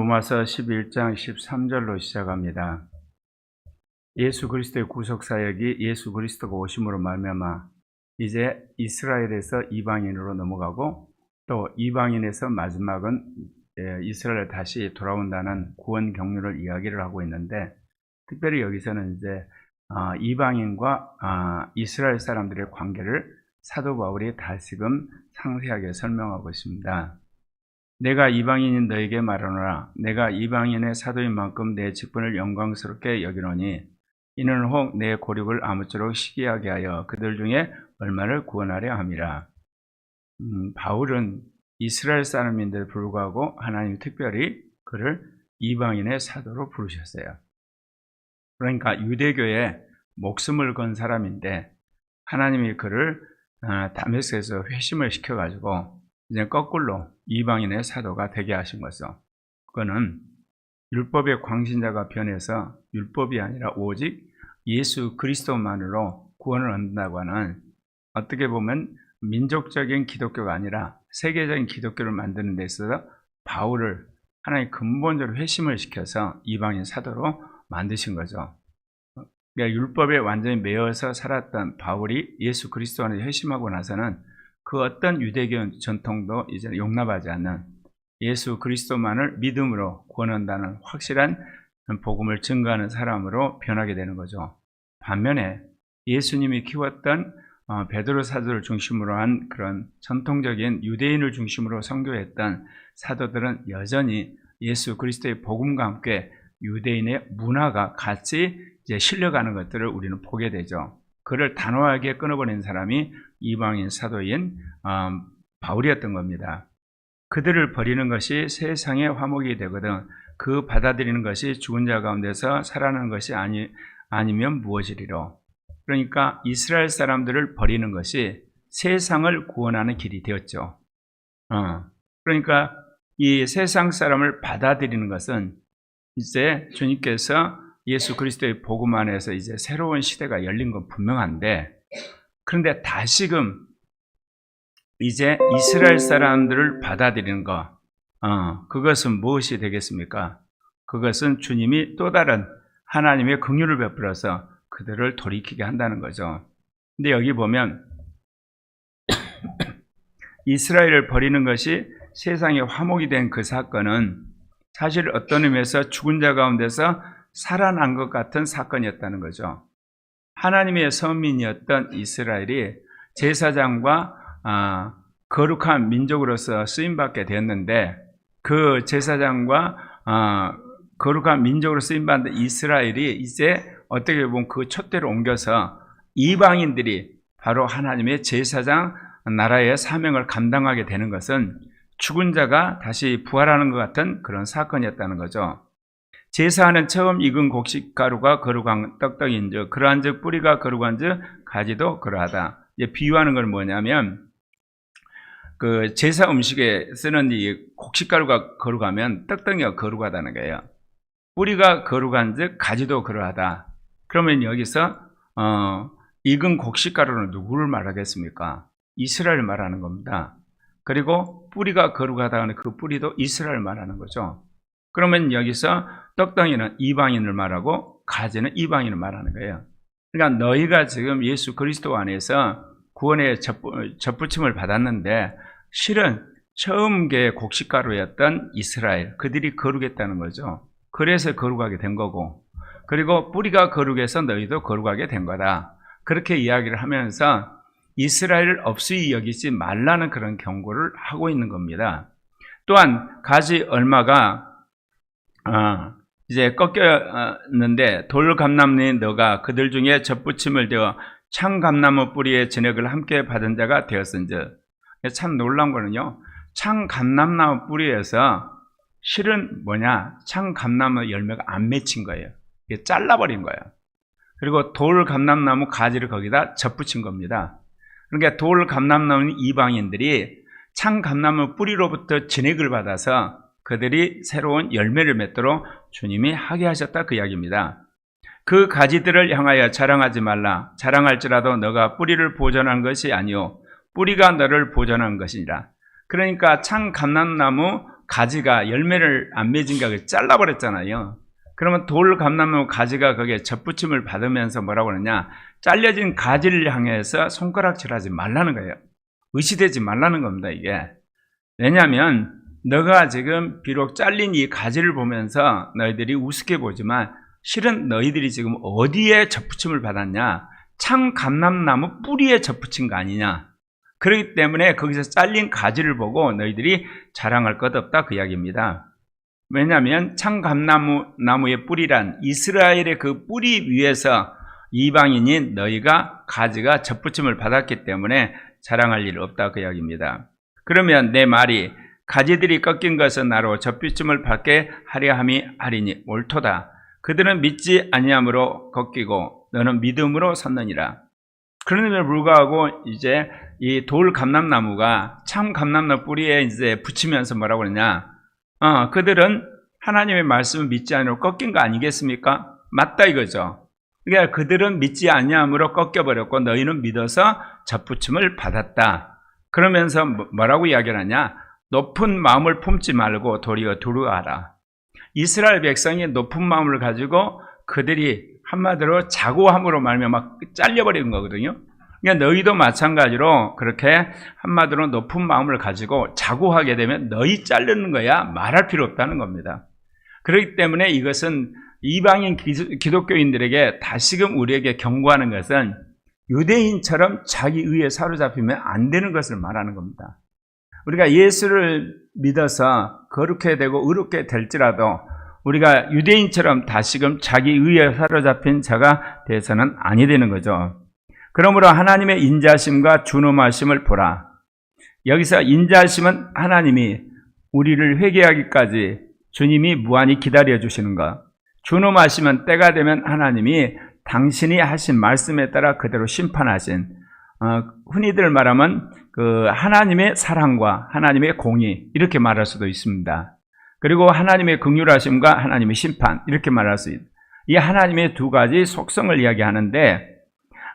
로마서 11장 13절로 시작합니다. 예수 그리스도의 구속 사역이 예수 그리스도가 오심으로 말미암아 이제 이스라엘에서 이방인으로 넘어가고 또 이방인에서 마지막은 예, 이스라엘 다시 돌아온다는 구원 경륜을 이야기를 하고 있는데 특별히 여기서는 이제 아, 이방인과 아, 이스라엘 사람들의 관계를 사도 바울이 다시금 상세하게 설명하고 있습니다. 내가 이방인인 너에게 말하노라. 내가 이방인의 사도인 만큼 내 직분을 영광스럽게 여기노니 이는 혹 내 고륙을 아무쪼록 시기하게 하여 그들 중에 얼마를 구원하려 함이라. 음, 바울은 이스라엘 사람인데도 불구하고 하나님 특별히 그를 이방인의 사도로 부르셨어요. 그러니까 유대교에 목숨을 건 사람인데 하나님이 그를 아, 다메섹에서 회심을 시켜가지고 이제 거꾸로 이방인의 사도가 되게 하신 것이죠. 그거는 율법의 광신자가 변해서 율법이 아니라 오직 예수 그리스도만으로 구원을 얻는다고 하는 어떻게 보면 민족적인 기독교가 아니라 세계적인 기독교를 만드는 데 있어서 바울을 하나님 근본적으로 회심을 시켜서 이방인 사도로 만드신 거죠. 그러니까 율법에 완전히 매여서 살았던 바울이 예수 그리스도 안에 회심하고 나서는 그 어떤 유대교 전통도 이제 용납하지 않는 예수 그리스도만을 믿음으로 구원한다는 확실한 복음을 증거하는 사람으로 변하게 되는 거죠. 반면에 예수님이 키웠던 어, 베드로 사도를 중심으로 한 그런 전통적인 유대인을 중심으로 선교했던 사도들은 여전히 예수 그리스도의 복음과 함께 유대인의 문화가 같이 이제 실려가는 것들을 우리는 보게 되죠. 그를 단호하게 끊어버린 사람이 이방인 사도인 어, 바울이었던 겁니다. 그들을 버리는 것이 세상의 화목이 되거든 그 받아들이는 것이 죽은 자 가운데서 살아나는 것이 아니, 아니면 무엇이리로. 그러니까 이스라엘 사람들을 버리는 것이 세상을 구원하는 길이 되었죠. 어, 그러니까 이 세상 사람을 받아들이는 것은 이제 주님께서 예수 그리스도의 복음 안에서 이제 새로운 시대가 열린 건 분명한데 그런데 다시금 이제 이스라엘 사람들을 받아들이는 것, 어, 그것은 무엇이 되겠습니까? 그것은 주님이 또 다른 하나님의 긍휼을 베풀어서 그들을 돌이키게 한다는 거죠. 근데 여기 보면 이스라엘을 버리는 것이 세상의 화목이 된 그 사건은 사실 어떤 의미에서 죽은 자 가운데서 살아난 것 같은 사건이었다는 거죠. 하나님의 선민이었던 이스라엘이 제사장과 아, 거룩한 민족으로서 쓰임받게 되었는데 그 제사장과 아, 거룩한 민족으로 쓰임받는 이스라엘이 이제 어떻게 보면 그 촛대를 옮겨서 이방인들이 바로 하나님의 제사장 나라의 사명을 감당하게 되는 것은 죽은 자가 다시 부활하는 것 같은 그런 사건이었다는 거죠. 제사하는 처음 익은 곡식 가루가 거룩한 떡떡인즉 그러한즉 뿌리가 거룩한즉 가지도 그러하다. 이제 비유하는 건 뭐냐면 그 제사 음식에 쓰는 이 곡식 가루가 거룩하면 떡떡이가 거룩하다는 거예요. 뿌리가 거룩한즉 가지도 그러하다. 그러면 여기서 어, 익은 곡식 가루는 누구를 말하겠습니까? 이스라엘 말하는 겁니다. 그리고 뿌리가 거룩하다는 그 뿌리도 이스라엘 말하는 거죠. 그러면 여기서 떡덩이는 이방인을 말하고 가지는 이방인을 말하는 거예요. 그러니까 너희가 지금 예수 그리스도 안에서 구원의 접붙임을 받았는데 실은 처음 게 곡식가루였던 이스라엘 그들이 거룩했다는 거죠. 그래서 거룩하게 된 거고 그리고 뿌리가 거룩해서 너희도 거룩하게 된 거다. 그렇게 이야기를 하면서 이스라엘을 없이 여기지 말라는 그런 경고를 하고 있는 겁니다. 또한 가지 얼마가 어, 이제 꺾였는데 돌 감나무니 너가 그들 중에 젖붙임을 되어 창 감나무 뿌리에 저녁을 함께 받은 자가 되었은즉 참 놀란 거는요. 창 감나무 뿌리에서 실은 뭐냐? 창 감나무 열매가 안 맺힌 거예요. 이게 잘라버린 거예요. 그리고 돌 감람나무 가지를 거기다 접붙인 겁니다. 그러니까 돌 감람나무는 이방인들이 창 감나무 뿌리로부터 진액을 받아서 그들이 새로운 열매를 맺도록 주님이 하게 하셨다 그 이야기입니다. 그 가지들을 향하여 자랑하지 말라. 자랑할지라도 너가 뿌리를 보존한 것이 아니요 뿌리가 너를 보존한 것이니라. 그러니까 창 감람나무 가지가 열매를 안 맺은가 그 잘라버렸잖아요. 그러면 돌 감나무 가지가 거기에 접붙임을 받으면서 뭐라고 그러냐? 잘려진 가지를 향해서 손가락질하지 말라는 거예요. 의시되지 말라는 겁니다, 이게. 왜냐하면 너가 지금 비록 잘린 이 가지를 보면서 너희들이 우습게 보지만 실은 너희들이 지금 어디에 접붙임을 받았냐? 참 감람나무 뿌리에 접붙인 거 아니냐? 그렇기 때문에 거기서 잘린 가지를 보고 너희들이 자랑할 것 없다 그 이야기입니다. 왜냐하면 참 감나무 나무의 뿌리란 이스라엘의 그 뿌리 위에서 이방인인 너희가 가지가 접붙임을 받았기 때문에 자랑할 일 없다 그 이야기입니다. 그러면 내 말이 가지들이 꺾인 것은 나로 접붙임을 받게 하려 함이 아리니 옳도다. 그들은 믿지 아니함으로 꺾이고 너는 믿음으로 섰느니라. 그런데도 불구하고 이제 이 돌 감람나무가 참 감람나무 뿌리에 이제 붙이면서 뭐라고 그러냐? 어, 그들은 하나님의 말씀을 믿지 않으로 꺾인 거 아니겠습니까? 맞다 이거죠. 그러니까 그들은 믿지 아니함으로 꺾여버렸고 너희는 믿어서 접붙임을 받았다. 그러면서 뭐- 뭐라고 이야기를 하냐? 높은 마음을 품지 말고 도리어 두루하라. 이스라엘 백성이 높은 마음을 가지고 그들이 한마디로 자고함으로 말면 막 잘려버리는 거거든요. 그러니까 너희도 마찬가지로 그렇게 한마디로 높은 마음을 가지고 자고하게 되면 너희 자르는 거야 말할 필요 없다는 겁니다. 그렇기 때문에 이것은 이방인 기- 기독교인들에게 다시금 우리에게 경고하는 것은 유대인처럼 자기 의에 사로잡히면 안 되는 것을 말하는 겁니다. 우리가 예수를 믿어서 거룩해 되고 의롭게 될지라도 우리가 유대인처럼 다시금 자기 의에 사로잡힌 자가 돼서는 아니 되는 거죠. 그러므로 하나님의 인자심과 준엄하심을 보라. 여기서 인자심은 하나님이 우리를 회개하기까지 주님이 무한히 기다려 주시는 것. 준엄하심은 때가 되면 하나님이 당신이 하신 말씀에 따라 그대로 심판하신 어, 흔히들 말하면 그 하나님의 사랑과 하나님의 공의 이렇게 말할 수도 있습니다. 그리고 하나님의 긍휼하심과 하나님의 심판 이렇게 말할 수 있습니다. 이 하나님의 두 가지 속성을 이야기하는데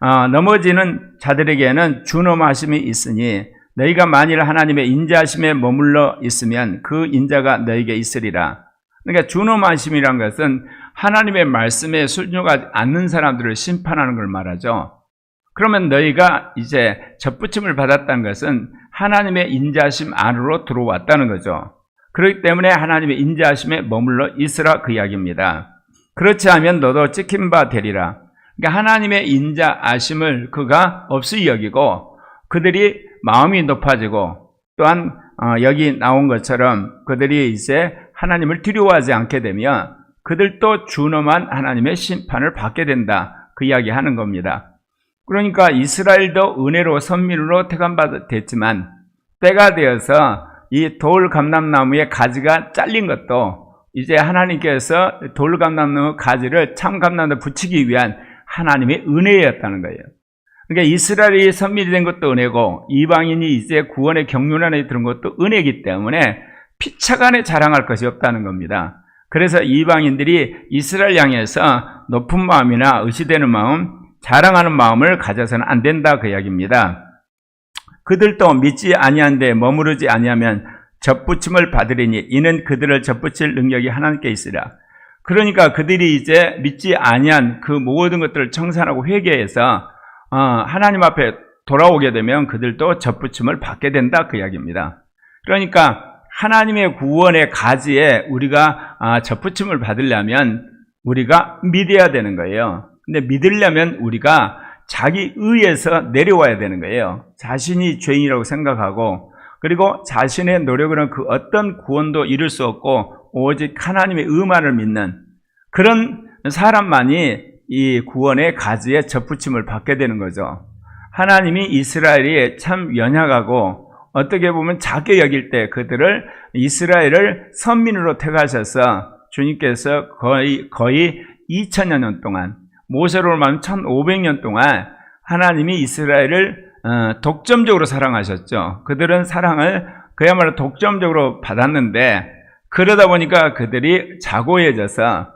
어, 넘어지는 자들에게는 준엄하심이 있으니 너희가 만일 하나님의 인자하심에 머물러 있으면 그 인자가 너희에게 있으리라. 그러니까 준엄하심이란 것은 하나님의 말씀에 순종하지 않는 사람들을 심판하는 걸 말하죠. 그러면 너희가 이제 접붙임을 받았다는 것은 하나님의 인자하심 안으로 들어왔다는 거죠. 그렇기 때문에 하나님의 인자하심에 머물러 있으라 그 이야기입니다. 그렇지 않으면 너도 찍힌 바 되리라. 그러니까 하나님의 인자하심을 그가 없이 여기고 그들이 마음이 높아지고 또한 어, 여기 나온 것처럼 그들이 이제 하나님을 두려워하지 않게 되면 그들도 준엄한 하나님의 심판을 받게 된다. 그 이야기 하는 겁니다. 그러니까 이스라엘도 은혜로 선민으로 택함받았지만 때가 되어서 이 돌 감람나무의 가지가 잘린 것도 이제 하나님께서 돌 감람나무 가지를 참 감람나무 붙이기 위한 하나님의 은혜였다는 거예요. 그러니까 이스라엘이 선민이 된 것도 은혜고 이방인이 이제 구원의 경륜 안에 들은 것도 은혜이기 때문에 피차간에 자랑할 것이 없다는 겁니다. 그래서 이방인들이 이스라엘 향해서 높은 마음이나 의시되는 마음, 자랑하는 마음을 가져서는 안 된다 그 이야기입니다. 그들도 믿지 아니한데 머무르지 아니하면 접붙임을 받으리니 이는 그들을 접붙일 능력이 하나님께 있으라. 그러니까 그들이 이제 믿지 아니한 그 모든 것들을 청산하고 회개해서 어, 하나님 앞에 돌아오게 되면 그들도 접붙임을 받게 된다 그 이야기입니다. 그러니까 하나님의 구원의 가지에 우리가 아, 접붙임을 받으려면 우리가 믿어야 되는 거예요. 근데 믿으려면 우리가 자기 의에서 내려와야 되는 거예요. 자신이 죄인이라고 생각하고 그리고 자신의 노력으로는 그 어떤 구원도 이룰 수 없고 오직 하나님의 의만을 믿는 그런 사람만이 이 구원의 가지에 접붙임을 받게 되는 거죠. 하나님이 이스라엘이 참 연약하고 어떻게 보면 작게 여길 때 그들을 이스라엘을 선민으로 택하셔서 주님께서 거의 거의 2000여 년 동안 모세로 말하면 1500년 동안 하나님이 이스라엘을 어, 독점적으로 사랑하셨죠. 그들은 사랑을 그야말로 독점적으로 받았는데 그러다 보니까 그들이 자고해져서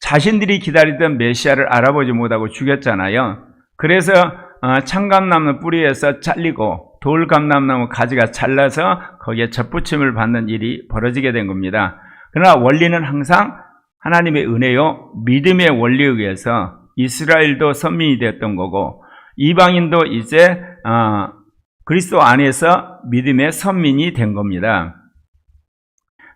자신들이 기다리던 메시아를 알아보지 못하고 죽였잖아요. 그래서 어, 창감나무 뿌리에서 잘리고 돌감람나무 가지가 잘라서 거기에 젖붙임을 받는 일이 벌어지게 된 겁니다. 그러나 원리는 항상 하나님의 은혜요, 믿음의 원리에 의해서 이스라엘도 선민이 되었던 거고, 이방인도 이제, 어, 그리스도 안에서 믿음의 선민이 된 겁니다.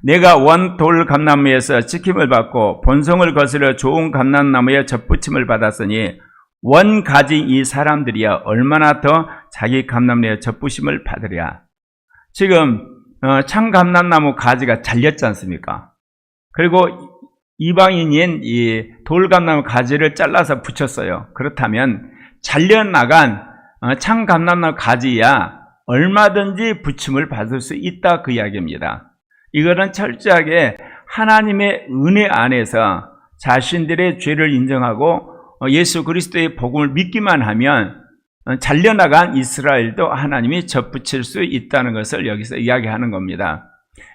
내가 원 돌 감나무에서 지킴을 받고 본성을 거스려 좋은 감람나무에 젖붙임을 받았으니 원 가진 이 사람들이야 얼마나 더 자기 감람나무에 젖붙임을 받으랴. 지금 어, 참 감람나무 가지가 잘렸지 않습니까? 그리고 이방인인 이 돌감나무 가지를 잘라서 붙였어요. 그렇다면 잘려나간 어, 참 감람나무 가지야 얼마든지 붙임을 받을 수 있다 그 이야기입니다. 이거는 철저하게 하나님의 은혜 안에서 자신들의 죄를 인정하고 어, 예수 그리스도의 복음을 믿기만 하면 어, 잘려나간 이스라엘도 하나님이 접붙일 수 있다는 것을 여기서 이야기하는 겁니다.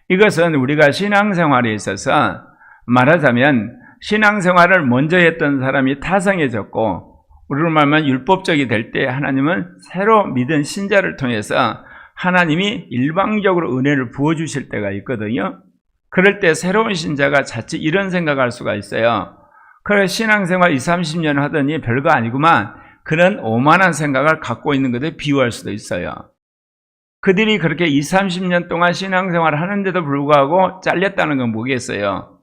이것은 우리가 신앙생활에 있어서 말하자면 신앙생활을 먼저 했던 사람이 타성해졌고 우리로 말하면 율법적이 될 때 하나님은 새로 믿은 신자를 통해서 하나님이 일방적으로 은혜를 부어주실 때가 있거든요. 그럴 때 새로운 신자가 자칫 이런 생각할 수가 있어요. 그래 신앙생활 20, 30년 하더니 별거 아니구만 그런 오만한 생각을 갖고 있는 것에 비유할 수도 있어요. 그들이 그렇게 20, 30년 동안 신앙생활을 하는데도 불구하고 잘렸다는 건 뭐겠어요?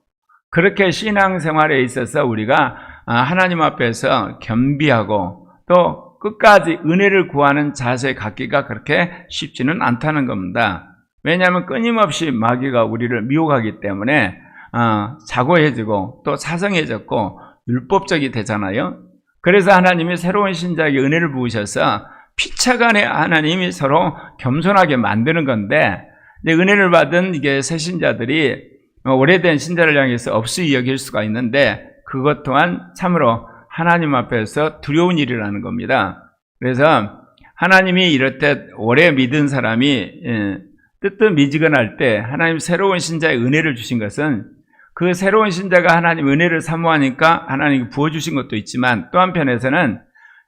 그렇게 신앙생활에 있어서 우리가 아, 하나님 앞에서 겸비하고 또 끝까지 은혜를 구하는 자세 갖기가 그렇게 쉽지는 않다는 겁니다. 왜냐하면 끊임없이 마귀가 우리를 미혹하기 때문에 어, 자고해지고 또 사성해졌고 율법적이 되잖아요. 그래서 하나님이 새로운 신자에게 은혜를 부으셔서 피차간에 하나님이 서로 겸손하게 만드는 건데 은혜를 받은 이게 새 신자들이 오래된 신자를 향해서 없이 여길 수가 있는데 그것 또한 참으로 하나님 앞에서 두려운 일이라는 겁니다. 그래서 하나님이 이럴 때 오래 믿은 사람이 예, 뜨뜻 미지근할 때 하나님 새로운 신자의 은혜를 주신 것은 그 새로운 신자가 하나님 은혜를 사모하니까 하나님이 부어주신 것도 있지만 또 한편에서는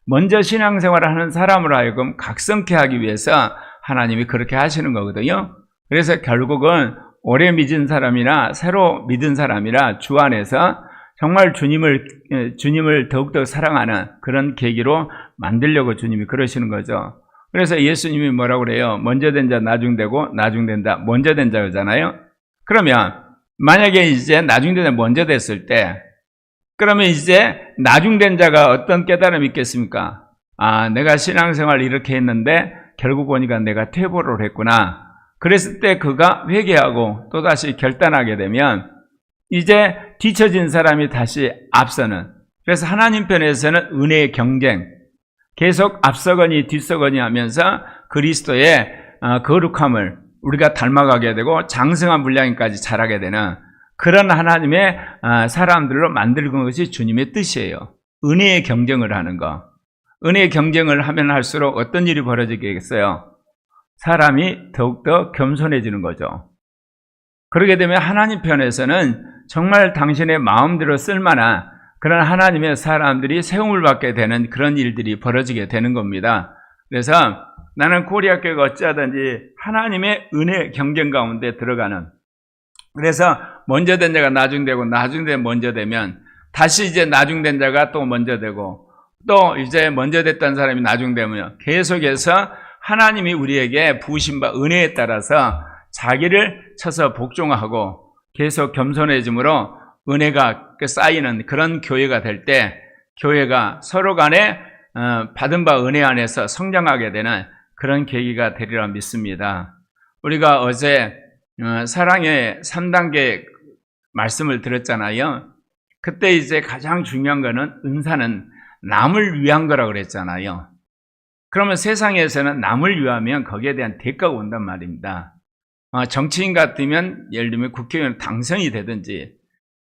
먼저 신앙생활을 하는 사람으로 하여금 각성케 하기 위해서 하나님이 그렇게 하시는 거거든요. 그래서 결국은 오래 믿은 사람이나 새로 믿은 사람이라 주 안에서 정말 주님을 예, 주님을 더욱더 사랑하는 그런 계기로 만들려고 주님이 그러시는 거죠. 그래서 예수님이 뭐라고 그래요? 먼저 된 자 나중 되고 나중 된다 먼저 된 자잖아요. 그러면 만약에 이제 나중 된 자 먼저 됐을 때 그러면 이제 나중 된 자가 어떤 깨달음이 있겠습니까? 아, 내가 신앙생활 이렇게 했는데 결국 보니까 내가 퇴보를 했구나. 그랬을 때 그가 회개하고 또다시 결단하게 되면 이제 뒤처진 사람이 다시 앞서는 그래서 하나님 편에서는 은혜의 경쟁 계속 앞서거니 뒤서거니 하면서 그리스도의 어, 거룩함을 우리가 닮아가게 되고 장성한 분량까지 자라게 되는 그런 하나님의 어, 사람들로 만들는 것이 주님의 뜻이에요. 은혜의 경쟁을 하는 거. 은혜의 경쟁을 하면 할수록 어떤 일이 벌어지겠어요? 사람이 더욱더 겸손해지는 거죠. 그러게 되면 하나님 편에서는 정말 당신의 마음대로 쓸만한 그런 하나님의 사람들이 세움을 받게 되는 그런 일들이 벌어지게 되는 겁니다. 그래서 나는 코리아교회가 어찌하든지 하나님의 은혜 경쟁 가운데 들어가는 그래서 먼저 된 자가 나중되고 나중된 먼저 되면 다시 이제 나중된 자가 또 먼저 되고 또 이제 먼저 됐던 사람이 나중되면 계속해서 하나님이 우리에게 부으신 바 은혜에 따라서 자기를 쳐서 복종하고 계속 겸손해짐으로 은혜가 쌓이는 그런 교회가 될 때 교회가 서로 간에 어, 받은 바 은혜 안에서 성장하게 되는 그런 계기가 되리라 믿습니다. 우리가 어제 어, 사랑의 3단계 말씀을 들었잖아요. 그때 이제 가장 중요한 거는 은사는 남을 위한 거라고 그랬잖아요. 그러면 세상에서는 남을 위하면 거기에 대한 대가가 온단 말입니다. 어, 정치인 같으면 예를 들면 국회의원 당선이 되든지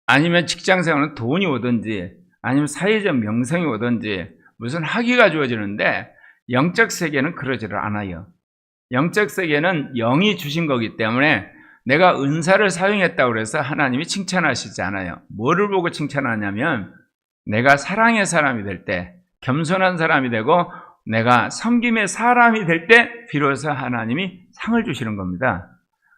아니면 직장생활은 돈이 오든지 아니면 사회적 명성이 오든지 무슨 학위가 주어지는데 영적 세계는 그러지를 않아요. 영적 세계는 영이 주신 거기 때문에 내가 은사를 사용했다고 해서 하나님이 칭찬하시지 않아요. 뭐를 보고 칭찬하냐면 내가 사랑의 사람이 될 때, 겸손한 사람이 되고 내가 섬김의 사람이 될 때 비로소 하나님이 상을 주시는 겁니다.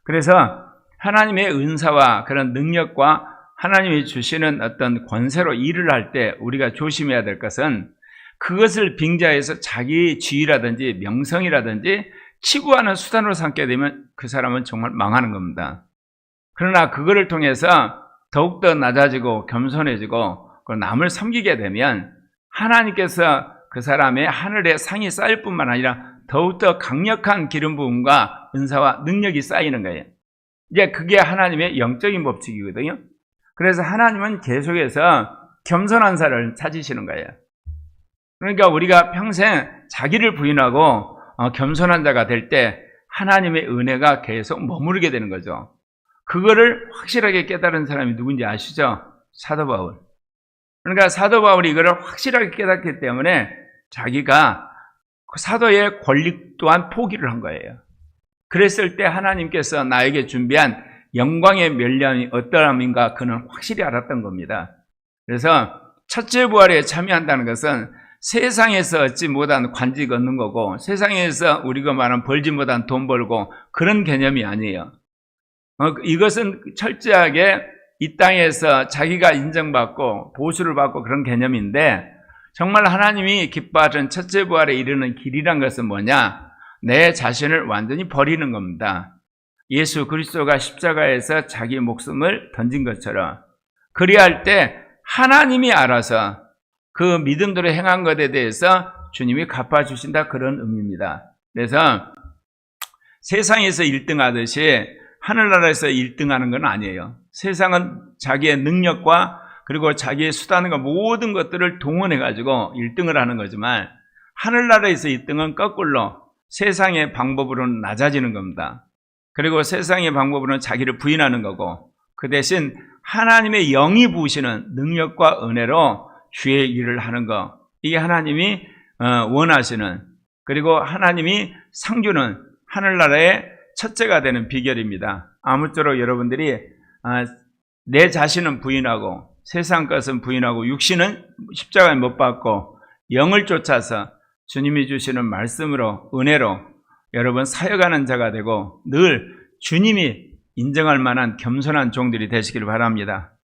그래서 하나님의 은사와 그런 능력과 하나님이 주시는 어떤 권세로 일을 할 때 우리가 조심해야 될 것은 그것을 빙자해서 자기 지위라든지 명성이라든지 치구하는 수단으로 삼게 되면 그 사람은 정말 망하는 겁니다. 그러나 그거를 통해서 더욱더 낮아지고 겸손해지고 그리고 남을 섬기게 되면 하나님께서 그 사람의 하늘의 상이 쌓일 뿐만 아니라 더욱더 강력한 기름 부음과 은사와 능력이 쌓이는 거예요. 이제 그게 하나님의 영적인 법칙이거든요. 그래서 하나님은 계속해서 겸손한 자를 찾으시는 거예요. 그러니까 우리가 평생 자기를 부인하고 어, 겸손한 자가 될 때 하나님의 은혜가 계속 머무르게 되는 거죠. 그거를 확실하게 깨달은 사람이 누군지 아시죠? 사도 바울. 그러니까 사도 바울이 이거를 확실하게 깨닫기 때문에 자기가 그 사도의 권리 또한 포기를 한 거예요. 그랬을 때 하나님께서 나에게 준비한 영광의 멸량이 어떠함인가 그는 확실히 알았던 겁니다. 그래서 첫째 부활에 참여한다는 것은 세상에서 얻지 못한 관직 얻는 거고 세상에서 우리가 말하는 벌지 못한 돈 벌고 그런 개념이 아니에요. 어, 이것은 철저하게 이 땅에서 자기가 인정받고 보수를 받고 그런 개념인데 정말 하나님이 기뻐하는 첫째 부활에 이르는 길이란 것은 뭐냐? 내 자신을 완전히 버리는 겁니다. 예수 그리스도가 십자가에서 자기 목숨을 던진 것처럼 그리할 때 하나님이 알아서 그 믿음대로 행한 것에 대해서 주님이 갚아주신다 그런 의미입니다. 그래서 세상에서 1등 하듯이 하늘나라에서 1등 하는 건 아니에요. 세상은 자기의 능력과 그리고 자기의 수단과 모든 것들을 동원해가지고 1등을 하는 거지만 하늘나라에서 1등은 거꾸로 세상의 방법으로는 낮아지는 겁니다. 그리고 세상의 방법으로는 자기를 부인하는 거고 그 대신 하나님의 영이 부으시는 능력과 은혜로 주의 일을 하는 거 이게 하나님이 어, 원하시는 그리고 하나님이 상주는 하늘나라의 첫째가 되는 비결입니다. 아무쪼록 여러분들이 아, 내 자신은 부인하고 세상 것은 부인하고 육신은 십자가에 못 박고 영을 쫓아서 주님이 주시는 말씀으로 은혜로 여러분 사역하는 자가 되고 늘 주님이 인정할 만한 겸손한 종들이 되시기를 바랍니다.